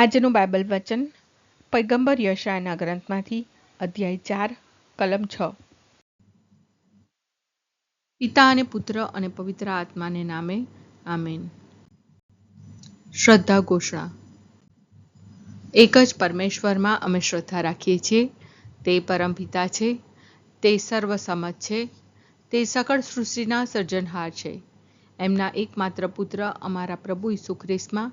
આજનું બાઇબલ વચન પૈગંબર યશાયાના ગ્રંથમાંથી અધ્યાય ચાર, કલમ છ. પિતા અને પુત્ર અને પવિત્ર આત્માને નામે, આમેન. શ્રદ્ધા ઘોષણા. એક જ પરમેશ્વરમાં અમે શ્રદ્ધા રાખીએ છીએ. તે પરમપિતા છે. તે સર્વસમજ છે. તે સકળ સૃષ્ટિના સર્જનહાર છે. એમના એકમાત્ર પુત્ર અમારા પ્રભુ ઈસુ ખ્રિસ્તમાં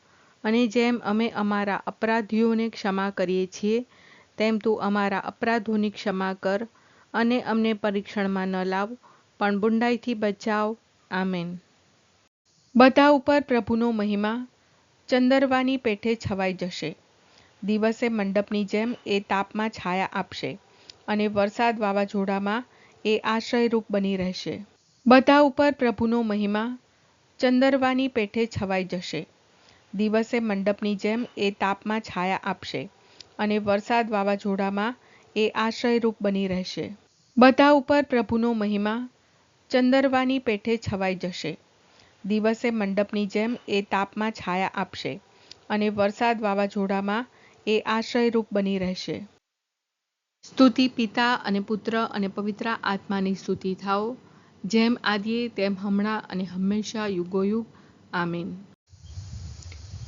અને જેમ અમે અમારા અપરાધીઓને ક્ષમા કરીએ છીએ, તેમ તું અમારા અપરાધોની ક્ષમા કર અને અમને પરીક્ષણમાં ન લાવ, પણ બુંડાઈથી બચાવ. આમેન. બધા ઉપર પ્રભુનો મહિમા, ચંદરવાની પેઠે છવાઈ જશે. દિવસે મંડપની જેમ એ તાપમાં છાયા આપશે અને વરસાદ વાવાઝોડામાં એ આશ્રયરૂપ બની રહેશે. બધા ઉપર પ્રભુનો મહિમા, ચંદરવાની પેઠે છવાઈ જશે. દિવસે મંડપની જેમ એ તાપમાં છાયા આપશે અને વરસાદ વાવાઝોડામાં એ આશ્રયરૂપ બની રહેશે. બધા ઉપર પ્રભુનો મહિમા ચંદરવાની પેઠે છવાઈ જશે. દિવસે મંડપની જેમ એ તાપમાં છાયા આપશે અને વરસાદ વાવાઝોડામાં એ આશ્રયરૂપ બની રહેશે. સ્તુતિ પિતા અને પુત્ર અને પવિત્ર આત્માની સ્તુતિ થાઓ, જેમ આદિએ તેમ હમણાં અને હંમેશા યુગોયુગ. આમીન.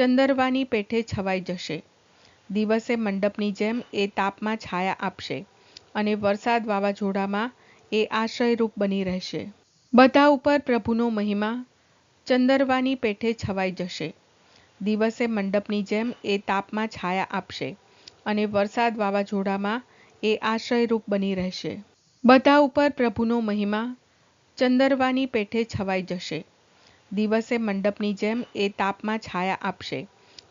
ચંદરવાની પેઠે છવાઈ જશે. દિવસે મંડપની જેમ એ તાપમાં છાયા આપશે અને વરસાદ વાવાઝોડામાં એ આશ્રયરૂપ બની રહેશે. બધા ઉપર પ્રભુનો મહિમા ચંદરવાની પેઠે છવાઈ જશે. દિવસે મંડપની જેમ એ તાપમાં છાયા આપશે અને વરસાદ વાવાઝોડામાં એ આશ્રયરૂપ બની રહેશે. બધા ઉપર પ્રભુનો મહિમા ચંદરવાની પેઠે છવાઈ જશે. દિવસે મંડપની જેમ એ તાપમાં છાયા આપશે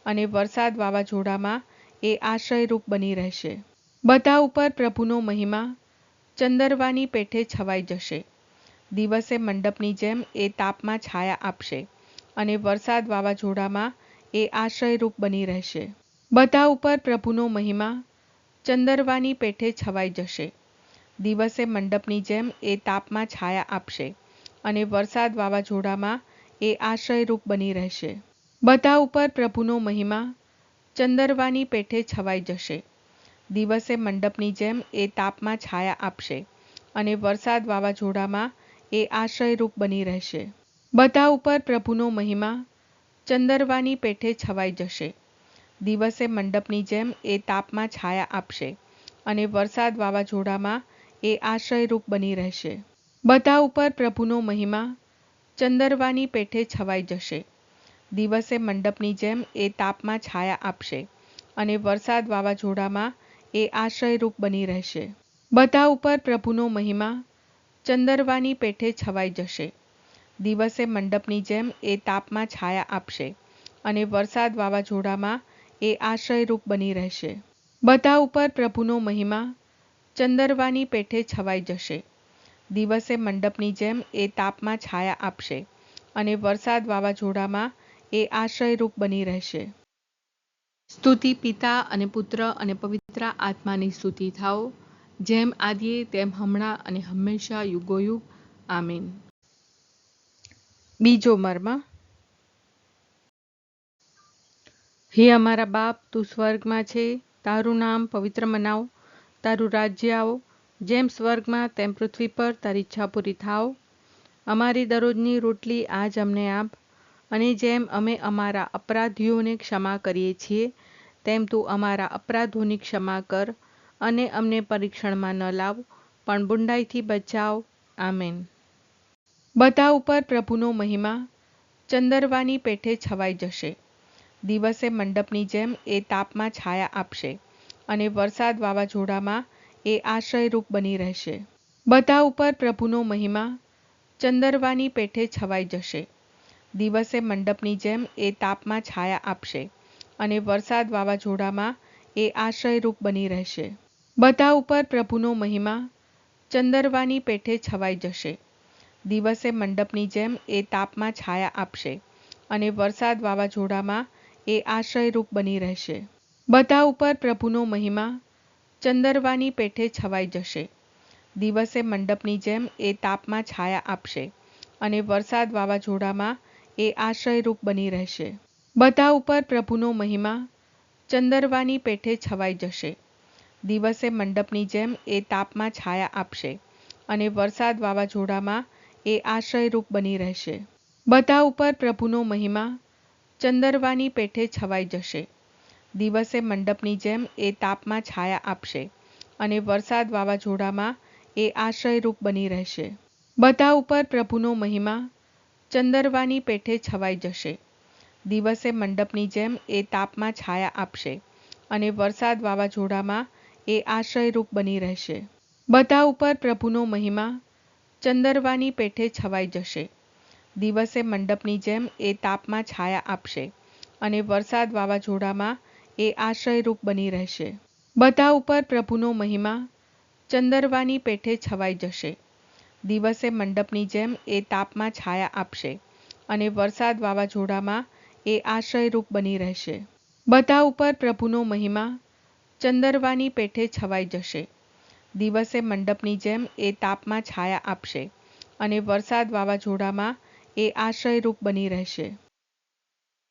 અને વરસાદ વાવાઝોડામાં એ આશ્રયરૂપ બની રહેશે. બધા ઉપર પ્રભુનો મહિમા ચંદરવાની પેઠે છવાઈ જશે. દિવસે મંડપની જેમ એ તાપમાં છાયા આપશે અને વરસાદ વાવાઝોડામાં એ આશ્રયરૂપ બની રહેશે. બધા ઉપર પ્રભુનો મહિમા ચંદરવાની પેઠે છવાઈ જશે. દિવસે મંડપની જેમ એ તાપમાં છાયા આપશે અને વરસાદ વાવાઝોડામાં એ આશ્રયરૂપ બની રહેશે. બધા ઉપર પ્રભુનો મહિમા ચંદરવાની પેઠે છવાઈ જશે. દિવસે મંડપની જેમ એ તાપમાં છાયા આપશે અને વરસાદ વાવાઝોડામાં એ આશ્રયરૂપ બની રહેશે. બધા ઉપર પ્રભુનો મહિમા ચંદરવાની પેઠે છવાઈ જશે. દિવસે મંડપની જેમ એ તાપમાં છાયા આપશે અને વરસાદ વાવાઝોડામાં એ આશ્રયરૂપ બની રહેશે. બધા ઉપર પ્રભુનો મહિમા ચંદરવાની પેઠે છવાઈ જશે. દિવસે મંડપની જેમ એ તાપમાં છાયા આપશે અને વરસાદ વાવાઝોડામાં એ આશ્રયરૂપ બની રહેશે. બધા ઉપર પ્રભુનો મહિમા ચંદરવાની પેઠે છવાઈ જશે. દિવસે મંડપની જેમ એ તાપમાં છાયા આપશે અને વરસાદ વાવાઝોડામાં એ આશ્રયરૂપ બની રહેશે. બધા ઉપર પ્રભુનો મહિમા ચંદરવાની પેઠે છવાઈ જશે. દિવસે મંડપની જેમ એ તાપમાં છાયા આપશે અને વરસાદ વાવાઝોડામાં એ આશ્રયરૂપ બની રહેશે. સ્તુતિ પિતા અને પુત્ર અને પવિત્ર આત્માની સ્તુતિ થાઓ. જેમ આદિએ, તેમ હમણાં અને હંમેશા યુગોયુગ. આમીન. બીજો મર્મ. હે અમારા બાપ, તું સ્વર્ગમાં છે. તારું નામ પવિત્ર મનાવ. તારું રાજ્ય આવો. જેમ સ્વર્ગમાં તેમ પૃથ્વી પર તારી ઈચ્છા પૂરી થાવ અમારી દરરોજની રોટલી આજ અમને આપ. અને જેમ અમે અમારા અપરાધીઓને ક્ષમા કરીએ છીએ, તેમ તું અમારા અપરાધોની ક્ષમા કર અને અમને પરીક્ષણમાં ન લાવ, પણ બુંડાઈથી બચાવ. આમેન. બધા ઉપર પ્રભુનો મહિમા, ચંદરવાની પેઠે છવાઈ જશે. દિવસે મંડપની જેમ એ તાપમાં છાયા આપશે અને વરસાદ વાવાઝોડામાં એ આશ્રયરૂપ બની રહેશે. બધા ઉપર પ્રભુનો મહિમા ચંદરવાની પેઠે છવાઈ જશે. દિવસે મંડપની જેમ એ તાપમાં છાયા આપશે અને વરસાદ વાવાઝોડામાં એ આશ્રયરૂપ બની રહેશે. બધા ઉપર પ્રભુનો મહિમા ચંદરવાની પેઠે છવાઈ જશે. દિવસે મંડપની જેમ એ તાપમાં છાયા આપશે અને વરસાદ વાવાઝોડામાં એ આશ્રયરૂપ બની રહેશે. બધા ઉપર પ્રભુનો મહિમા ચંદરવાની પેઠે છવાઈ જશે. દિવસે મંડપની જેમ એ તાપમાં છાયા આપશે અને વરસાદ વાવાઝોડામાં એ આશ્રયરૂપ બની રહેશે. બધા ઉપર પ્રભુનો મહિમા ચંદરવાની પેઠે છવાઈ જશે. દિવસે મંડપની જેમ એ તાપમાં છાયા આપશે અને વરસાદ વાવાઝોડામાં એ આશ્રયરૂપ બની રહેશે. બધા ઉપર પ્રભુનો મહિમા ચંદરવાની પેઠે છવાઈ જશે. દિવસે મંડપની જેમ એ તાપમાં છાયા આપશે અને વરસાદ વાવાઝોડામાં એ આશ્રયરૂપ બની રહેશે. બધા ઉપર પ્રભુનો મહિમા ચંદરવાની પેઠે છવાઈ જશે. દિવસે મંડપની જેમ એ તાપમાં છાયા આપશે અને વરસાદ વાવાઝોડામાં એ આશ્રયરૂપ બની રહેશે. બધા ઉપર પ્રભુનો મહિમા ચંદરવાની પેઠે છવાઈ જશે. દિવસે મંડપની જેમ એ તાપમાં છાયા આપશે અને વરસાદ વાવાઝોડામાં એ આશ્રયરૂપ બની રહેશે. બધા ઉપર પ્રભુનો મહિમા ચંદરવાની પેઠે છવાઈ જશે. દિવસે મંડપની જેમ એ તાપમાં છાયા આપશે અને વરસાદ વાવાઝોડામાં એ આશ્રયરૂપ બની રહેશે. બધા ઉપર પ્રભુનો મહિમા ચંદરવાની પેઠે છવાઈ જશે. દિવસે મંડપની જેમ એ તાપમાં છાયા આપશે અને વરસાદ વાવાઝોડામાં એ આશ્રયરૂપ બની રહેશે.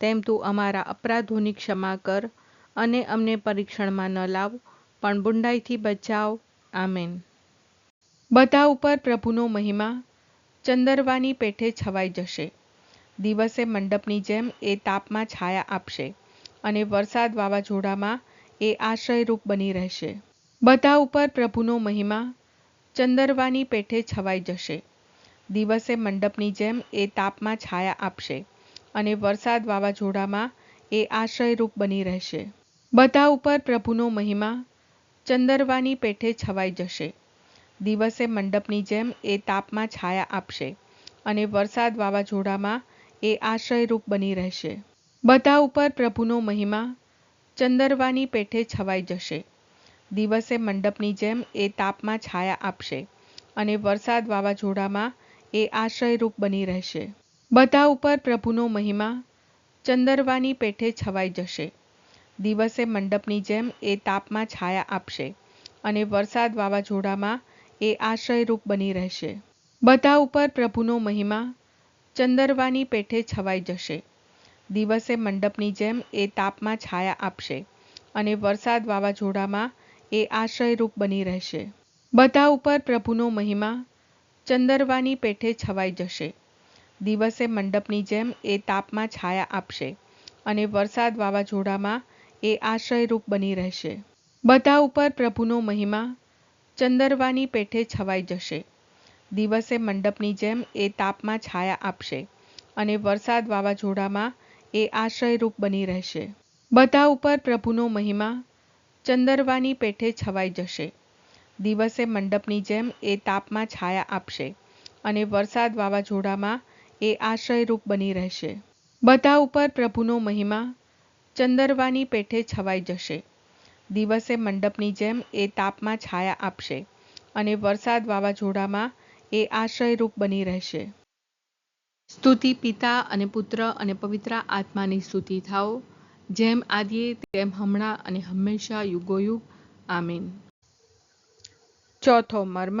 તેમ તું અમારા અપરાધોની ક્ષમા કર અને અમને પરીક્ષણમાં ન લાવ, પણ બુંડાઈથી બચાવ. આમેન. બધા ઉપર પ્રભુનો મહિમા, ચંદરવાની પેઠે છવાઈ જશે. દિવસે મંડપની જેમ એ તાપમાં છાયા આપશે અને વરસાદ વાવાઝોડામાં એ આશ્રયરૂપ બની રહેશે. બધા ઉપર પ્રભુનો મહિમા, ચંદરવાની પેઠે છવાઈ જશે. દિવસે મંડપની જેમ એ તાપમાં છાયા આપશે અને વરસાદ વાવાઝોડામાં એ આશ્રયરૂપ બની રહેશે. બધા ઉપર પ્રભુનો મહિમા ચંદરવાની પેઠે છવાઈ જશે. દિવસે મંડપની જેમ એ તાપમાં છાયા આપશે અને વરસાદ વાવાઝોડામાં એ આશ્રયરૂપ બની રહેશે. બધા ઉપર પ્રભુનો મહિમા ચંદરવાની પેઠે છવાઈ જશે. દિવસે મંડપની જેમ એ તાપમાં છાયા આપશે અને વરસાદ વાવાઝોડામાં એ આશ્રયરૂપ બની રહેશે. બધા ઉપર પ્રભુનો મહિમા ચંદરવાની પેઠે છવાઈ જશે. દિવસે મંડપની જેમ એ તાપમાં છાયા આપશે અને વરસાદ વાવાઝોડામાં એ આશ્રયરૂપ બની રહેશે. બધા ઉપર પ્રભુનો મહિમા ચંદરવાની પેઠે છવાઈ જશે. દિવસે મંડપની જેમ એ તાપમાં છાયા આપશે અને વરસાદ વાવાઝોડામાં એ આશ્રયરૂપ બની રહેશે. બધા ઉપર પ્રભુનો મહિમા ચંદરવાની પેઠે છવાઈ જશે. દિવસે મંડપની જેમ એ તાપમાં છાયા આપશે અને વરસાદ વાવાઝોડામાં એ આશ્રયરૂપ બની રહેશે. બધા ઉપર પ્રભુનો મહિમા ચંદરવાની પેઠે છવાઈ જશે. દિવસે મંડપની જેમ એ તાપમાં છાયા આપશે અને વરસાદ વાવાઝોડામાં એ આશ્રયરૂપ બની રહેશે. બધા ઉપર પ્રભુનો મહિમા ચંદરવાની પેઠે છવાઈ જશે. દિવસે મંડપની જેમ એ તાપમાં છાયા આપશે અને વરસાદ વાવાઝોડામાં એ આશ્રયરૂપ બની રહેશે. બધા ઉપર પ્રભુનો મહિમા ચંદરવાની પેઠે છવાઈ જશે. દિવસે મંડપની જેમ એ તાપમાં છાયા આપશે અને વરસાદ વાવાઝોડામાં એ આશ્રયરૂપ બની રહેશે. સ્તુતિ પિતા અને પુત્ર અને પવિત્ર આત્માની સ્તુતિ થાઓ. જેમ આદિએ તેમ હમણાં અને હંમેશા યુગોયુગ. આમીન. ચોથો મર્મ.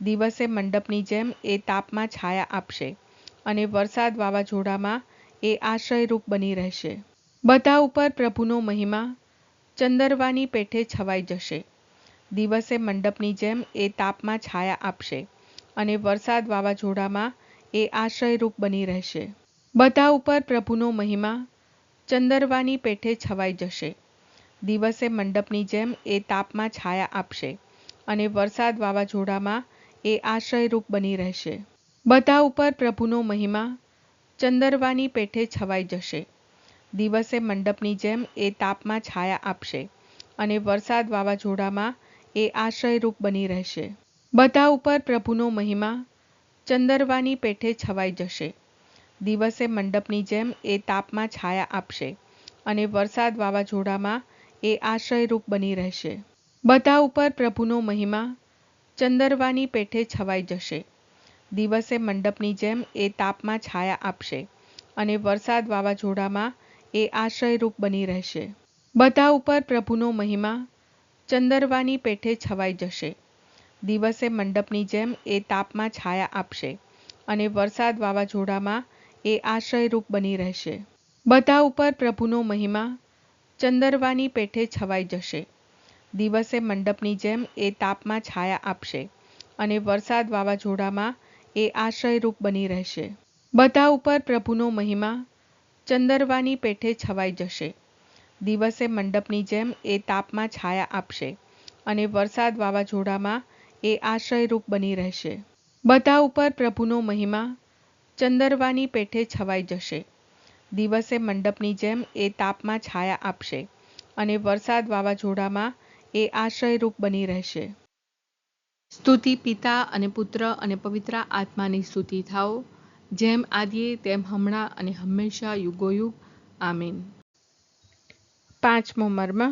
દિવસે મંડપની જેમ એ તાપમાં છાયા આપશે અને વરસાદ વાવાઝોડામાં એ આશ્રયરૂપ બની રહેશે. બધા ઉપર પ્રભુનો મહિમા ચંદરવાની પેઠે છવાઈ જશે. દિવસે મંડપની જેમ એ તાપમાં છાયા આપશે અને વરસાદ વાવાઝોડામાં એ આશ્રયરૂપ બની રહેશે. બધા ઉપર પ્રભુનો મહિમા ચંદરવાની પેઠે છવાઈ જશે. દિવસે મંડપની જેમ એ તાપમાં છાયા આપશે અને વરસાદ વાવાઝોડામાં એ આશ્રયરૂપ બની રહેશે. બધા ઉપર પ્રભુનો મહિમા ચંદરવાની પેઠે છવાઈ જશે. દિવસે મંડપની જેમ એ તાપમાં છાયા આપશે અને વરસાદ વાવાઝોડામાં એ આશ્રયરૂપ બની રહેશે. બધા ઉપર પ્રભુનો મહિમા ચંદરવાની પેઠે છવાઈ જશે. દિવસે મંડપની જેમ એ તાપમાં છાયા આપશે અને વરસાદ વાવાઝોડામાં એ આશ્રયરૂપ બની રહેશે. બધા ઉપર પ્રભુનો મહિમા ચંદરવાની પેઠે છવાઈ જશે. દિવસે મંડપની જેમ એ તાપમાં છાયા આપશે અને વરસાદ વાવાઝોડામાં એ આશ્રયરૂપ બની રહેશે. બધા ઉપર પ્રભુનો મહિમા ચંદરવાની પેઠે છવાઈ જશે. દિવસે મંડપની જેમ એ તાપમાં છાયા આપશે અને વરસાદ વાવાઝોડામાં એ આશ્રયરૂપ બની રહેશે. બધા ઉપર પ્રભુનો મહિમા ચંદરવાની પેઠે છવાઈ જશે. દિવસે મંડપની જેમ એ તાપમાં છાયા આપશે અને વરસાદ વાવાઝોડામાં એ આશ્રયરૂપ બની રહેશે. બધા ઉપર પ્રભુનો મહિમા ચંદરવાની પેઠે છવાઈ જશે. દિવસે મંડપની જેમ એ તાપમાં છાયા આપશે અને વરસાદ વાવાઝોડામાં એ આશ્રયરૂપ બની રહેશે. બધા ઉપર પ્રભુનો મહિમા ચંદરવાની પેઠે છવાઈ જશે. દિવસે મંડપની જેમ એ તાપમાં છાયા આપશે અને વરસાદ વાવાઝોડામાં એ આશ્રયરૂપ બની રહેશે. સ્તુતિ પિતા અને પુત્ર અને પવિત્ર આત્માની સ્તુતિ થાઓ. જેમ આદિએ, તેમ હમણાં અને હંમેશા યુગોયુગ. આમીન. પાંચમો મર્મ.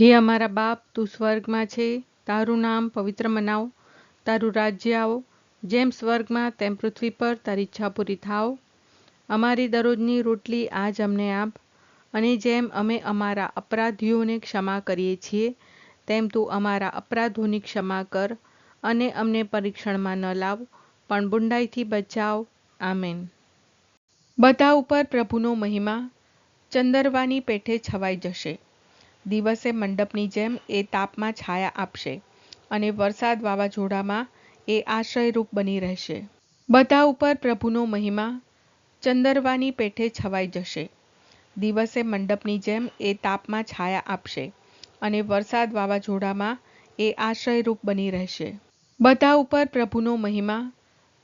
હે અમારા બાપ, તું સ્વર્ગમાં છે. તારું નામ પવિત્ર મનાવ. તારું રાજ્ય આવો. જેમ સ્વર્ગમાં, તેમ પૃથ્વી પર તારી ઈચ્છા પૂરી થાવ અમારી દરરોજની રોટલી આજ અમને આપ. અને જેમ અમે અમારા અપરાધીઓને ક્ષમા કરીએ છીએ, તેમ તું અમારા અપરાધોની ક્ષમા કર અને અમને પરીક્ષણમાં ન લાવ, પણ બુંડાઈથી બચાવ. આમેન. બધા ઉપર પ્રભુનો મહિમા, ચંદરવાની પેઠે છવાઈ જશે. દિવસે મંડપની જેમ એ તાપમાં છાયા આપશે અને વરસાદ વાવાઝોડામાં એ આશ્રયરૂપ બની રહેશે. બધા ઉપર પ્રભુનો મહિમા, ચંદરવાની પેઠે છવાઈ જશે. દિવસે મંડપની જેમ એ તાપમાં છાયા આપશે અને વરસાદ વાવાઝોડામાં એ આશ્રયરૂપ બની રહેશે. બધા ઉપર પ્રભુનો મહિમા,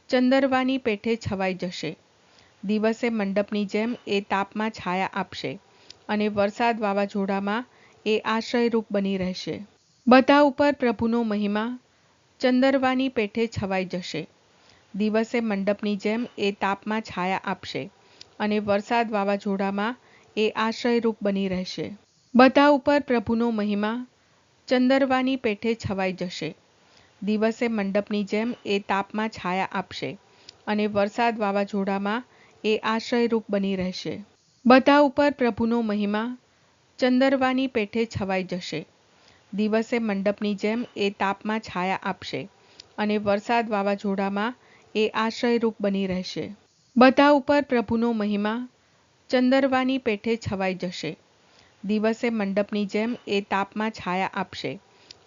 ચંદરવાની પેઠે છવાઈ જશે. દિવસે મંડપની જેમ એ તાપમાં છાયા આપશે અને વરસાદ વાવાઝોડામાં એ આશ્રયરૂપ બની રહેશે. બધા ઉપર પ્રભુનો મહિમા, ચંદરવાની પેઠે છવાઈ જશે. દિવસે મંડપની જેમ એ તાપમાં છાયા આપશે અને વરસાદ વાવાઝોડામાં એ આશ્રયરૂપ બની રહેશે. બધા ઉપર પ્રભુનો મહિમા ચંદરવાની પેઠે છવાઈ જશે. દિવસે મંડપની જેમ એ તાપમાં છાયા આપશે અને વરસાદ વાવાઝોડામાં એ આશ્રયરૂપ બની રહેશે. બધા ઉપર પ્રભુનો મહિમા ચંદરવાની પેઠે છવાઈ જશે. દિવસે મંડપની જેમ એ તાપમાં છાયા આપશે અને વરસાદ વાવાઝોડામાં એ આશ્રયરૂપ બની રહેશે. બધા ઉપર પ્રભુનો મહિમા ચંદરવાની પેઠે છવાઈ જશે. દિવસે મંડપની જેમ એ તાપમાં છાયા આપશે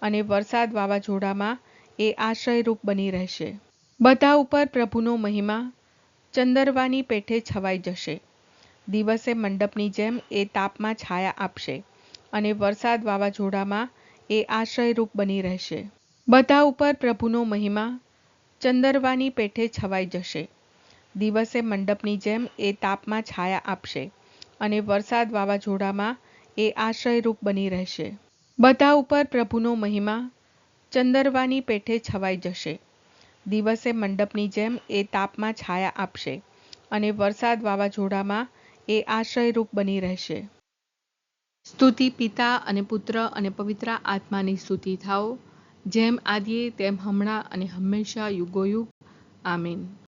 અને વરસાદ વાવાઝોડામાં એ આશ્રયરૂપ બની રહેશે. બધા ઉપર પ્રભુનો મહિમા ચંદરવાની પેઠે છવાઈ જશે. દિવસે મંડપની જેમ એ તાપમાં છાયા આપશે અને વરસાદ વાવાઝોડામાં એ આશ્રયરૂપ બની રહેશે. બધા ઉપર પ્રભુનો મહિમા ચંદરવાની પેઠે છવાઈ જશે. દિવસે મંડપની જેમ એ તાપમાં છાયા આપશે અને વરસાદ વાવાઝોડામાં એ આશ્રયરૂપ બની રહેશે. બધા ઉપર પ્રભુનો મહિમા ચંદરવાની પેઠે છવાઈ જશે. દિવસે મંડપની જેમ એ તાપમાં છાયા આપશે અને વરસાદ વાવાઝોડામાં એ આશ્રયરૂપ બની રહેશે. સ્તુતિ પિતા અને પુત્ર અને પવિત્ર આત્માની સ્તુતિ થાઓ. જેમ આદિએ, તેમ હમણાં અને હંમેશા યુગોયુગ. આમીન.